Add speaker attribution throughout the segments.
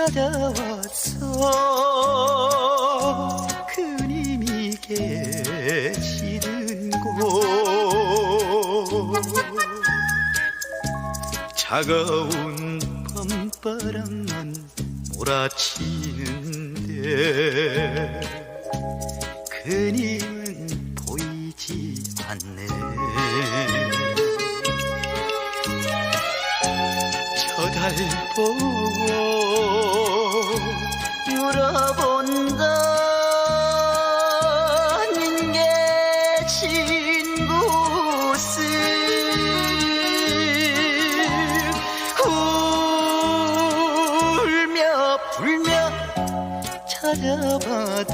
Speaker 1: 찾아왔어. 그님이 계시는 곳. 차가운 밤바람만 몰아치는데 그님은 보이지 않네 저달 보고 님 계신 곳을 울며 불며 찾아봐도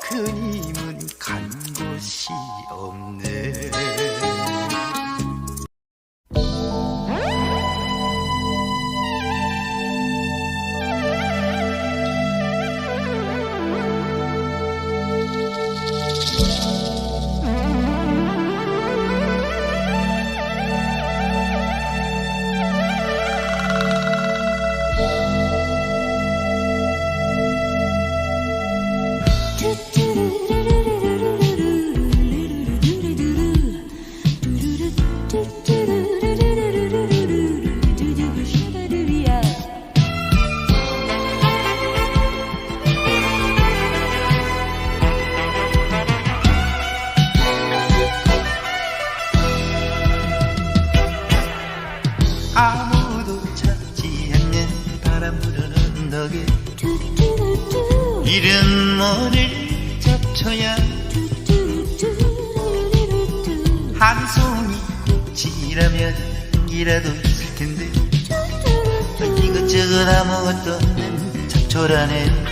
Speaker 1: 그님은 간 곳이 없네 이름 뭐를 잡쳐야 한 송이 꽃이라면 이라도 있을 텐데 이것저것 아무것도 없는 잡초라네.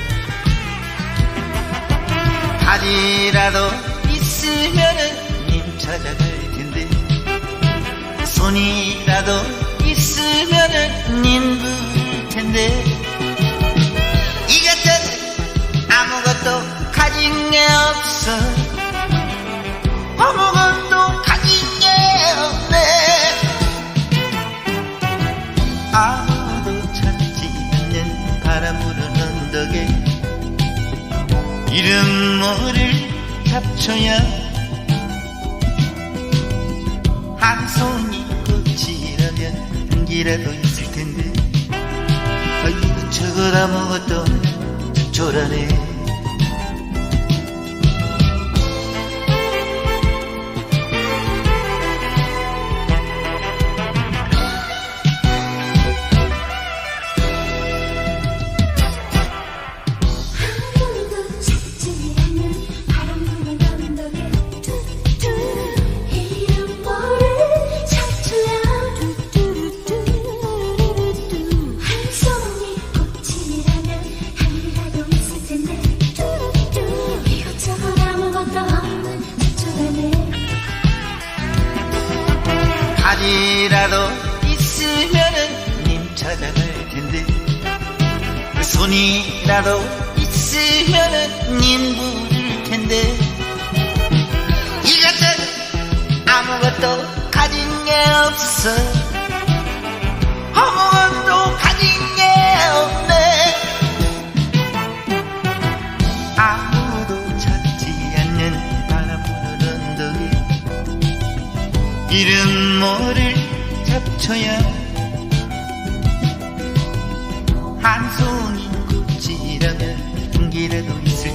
Speaker 1: 다리라도 있으면은 님 찾아갈 텐데 손이라도 있으면은 님 부를 텐데 가진 게 없어. 아무것도 가진 게 없네. 아무도 찾지 않는 바람 부는 언덕에 이름 뭐를 잡쳐야. 한 송이 꽃이라면 한 기라도 있을 텐데. 아, 이것저것 아무것도 초라네 찾아갈 텐데 손이라도 있으면은 님 부를 텐데. 이것저것 아무것도 가진 게 없어. 아무것도 가진 게 없네. 아무도 찾지 않는 바람 부는 언덕에 이름 뭐를 잡쳐야 한 송이 꽃이라면 한 개라도 있을